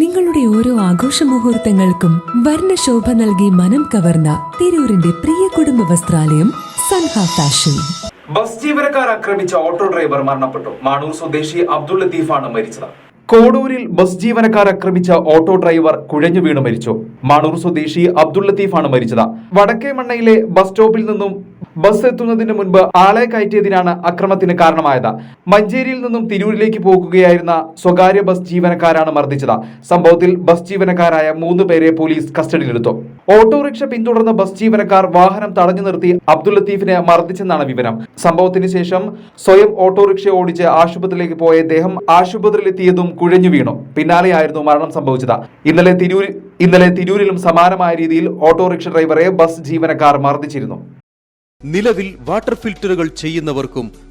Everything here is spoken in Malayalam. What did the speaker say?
നിങ്ങളുടെ ഓരോ ആഘോഷ മുഹൂർത്തങ്ങൾക്കും വർണശോഭ നൽകി മനം കവർന്ന തിരൂരിന്റെ പ്രിയ കുടുംബ വസ്ത്രാലയം സൻഹ ഫാഷൻ. ബസ് ജീവനക്കാർ ആക്രമിച്ച ഓട്ടോ ഡ്രൈവർ മരണപ്പെട്ടു. മാണൂർ സ്വദേശി അബ്ദുൾ ലത്തീഫാണ് മരിച്ചത്. കോടൂരിൽ ബസ് ജീവനക്കാർ ആക്രമിച്ച ഓട്ടോ ഡ്രൈവർ കുഴഞ്ഞു വീണ് മരിച്ചു. മാണൂർ സ്വദേശി അബ്ദുൾ ലത്തീഫാണ് മരിച്ചത്. വടക്കേ മണ്ണയിലെ ബസ് സ്റ്റോപ്പിൽ നിന്നും ബസ് എത്തുന്നതിന് മുൻപ് ആളെ കയറ്റിയതിനാണ് അക്രമത്തിന് കാരണമായത്. മഞ്ചേരിയിൽ നിന്നും തിരൂരിലേക്ക് പോകുകയായിരുന്ന സ്വകാര്യ ബസ് ജീവനക്കാരാണ് മർദ്ദിച്ചത്. സംഭവത്തിൽ ബസ് ജീവനക്കാരായ മൂന്ന് പേരെ പോലീസ് കസ്റ്റഡിയിലെടുത്തു. ഓട്ടോറിക്ഷ പിന്തുടർന്ന ബസ് ജീവനക്കാർ വാഹനം തടഞ്ഞു നിർത്തി അബ്ദുൾ ലത്തീഫിനെ മർദ്ദിച്ചെന്നാണ് വിവരം. സംഭവത്തിന് ശേഷം സ്വയം ഓട്ടോറിക്ഷ ഓടിച്ച് ആശുപത്രിയിലേക്ക് പോയ ഇദ്ദേഹം ആശുപത്രിയിലെത്തിയതും കുഴഞ്ഞു വീണു. പിന്നാലെയായിരുന്നു മരണം സംഭവിച്ചത്. ഇന്നലെ തിരൂർ ഇന്നലെ തിരൂരിലും സമാനമായ രീതിയിൽ ഓട്ടോറിക്ഷ ഡ്രൈവറെ ബസ് ജീവനക്കാർ മർദ്ദിച്ചിരുന്നു. നിലവിൽ വാട്ടർ ഫിൽറ്ററുകൾ ചെയ്യുന്നവർക്കും